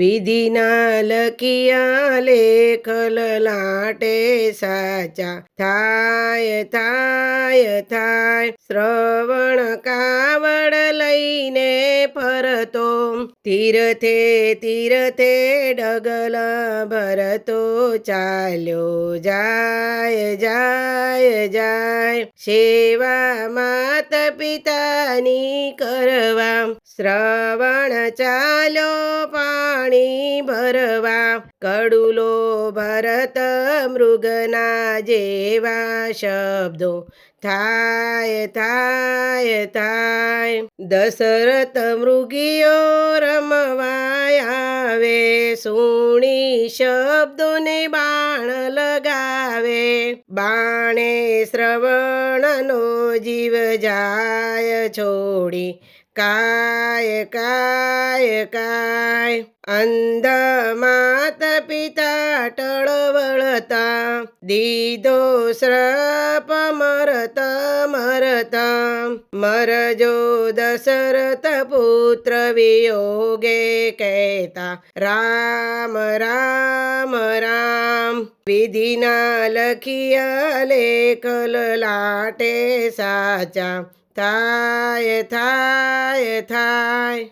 વિધિના લખિયા લેખલ લાટે સાચા થાય થાય થાય. શ્રવણ કાવડ લઈને ફરતો તીરથે તીરથે ડગલ ભરતો ચાલ્યો જાય જાય જાય. સેવા માત પિતાની કરવા શ્રવણ ચાલો પાણી ભરવા. કડુલો ભરત મૃગના જેવા શબ્દો થાય થાય થાય. દશરથ મૃગીઓ રમવા આવે સુણી શબ્દોને બાણ લગાવે. બાણે શ્રવણનો જીવ જાય છોડી. કાય કાય કાય. અંધ માત પિતા ટળવળતા. દીધો શ્રપ મરત મરત. મરજો દશરથ પુત્ર વિયોગે કહેતા. રામ રામ રામ. વિધિના લખિયા લેખલ લાટે સાચા. થાય થાય થાય.